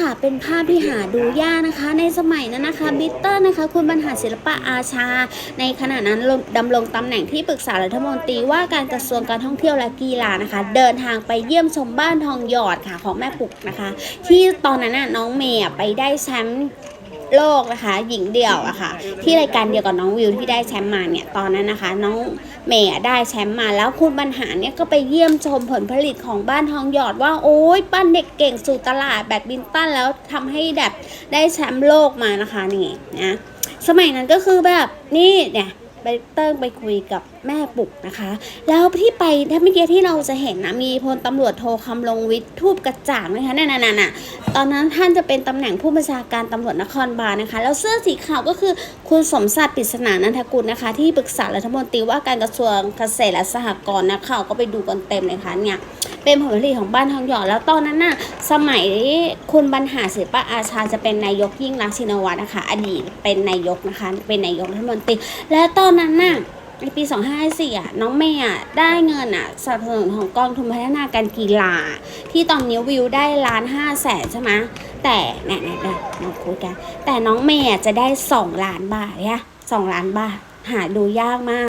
ค่ะ เป็นภาพที่หาดูยากนะคะ ในสมัยนั้นนะคะบิตเตอร์นะคะ คุณบรรหารศิลปะอาชา ในขณะนั้นดำรงตำแหน่งที่ปรึกษารัฐมนตรีว่าการกระทรวงการท่องเที่ยวและกีฬานะคะ เดินทางไปเยี่ยมชมบ้านทองหยอดค่ะของแม่ปุกนะคะ ที่ตอนนั้นน่ะน้องเมย์ไปได้แชมป์ โลกนะคะ หญิงเดี่ยวอะค่ะ ที่รายการเดียวกับน้องวิวที่ได้แชมป์มาเนี่ยตอนนั้นนะคะ น้องเมย์ได้แชมป์มาแล้วคุณบรรหารเนี่ยก็ไปเยี่ยมชมผลผลิตของบ้านทองหยอดว่าโอ้ยปั้นเด็กเก่งสู่ตลาดแบดมินตันแล้วทำให้แบบได้แชมป์โลกมานะคะนี่นะสมัยนั้นก็คือแบบนี่เนี่ยไปเติ้งไปคุยกับแม่ปุกนะคะ แล้วที่ไปถ้าเมื่อกี้ที่เราจะเห็นนะมีพลตำรวจโทคำลงวิทย์ทูบกระจ่างนะคะนั่นน่ะน่ะ ตอนนั้นท่านจะเป็นตำแหน่งผู้บัญชาการตำรวจนครบาลนะคะ แล้วเสื้อสีขาวก็คือคุณสมศักดิ์ปริศนานันทกุลนะคะ ที่ปรึกษารัฐมนตรีว่าการกระทรวงเกษตรและสหกรณ์นะข่าวก็ไปดูกันเต็มเลยค่ะเนี่ยเป็นผลผลิตของบ้านทองหยอดแล้วตอนนั้นน่ะสมัยคุณบรรหารศิลปะอาชาจะเป็นนายกยิ่งรักษณ์ชินวัตรนะคะ อดีตเป็นนายกนะคะ เป็นนายกรัฐมนตรี และตอนนั้นน่ะ ในปี 2554อะน้องเมย์อะได้เงินอะสนับสนุนของกองทุนพัฒนาการกีฬา ที่ตอนนี้วิวได้ล้านห้าแสนใช่ไหมแต่เนี่ยเนี่ยเนี่ยเราคุยกัน แต่น้องเมย์จะได้สองล้านบาทเนี่ยสองล้านบาท หาดูยากมาก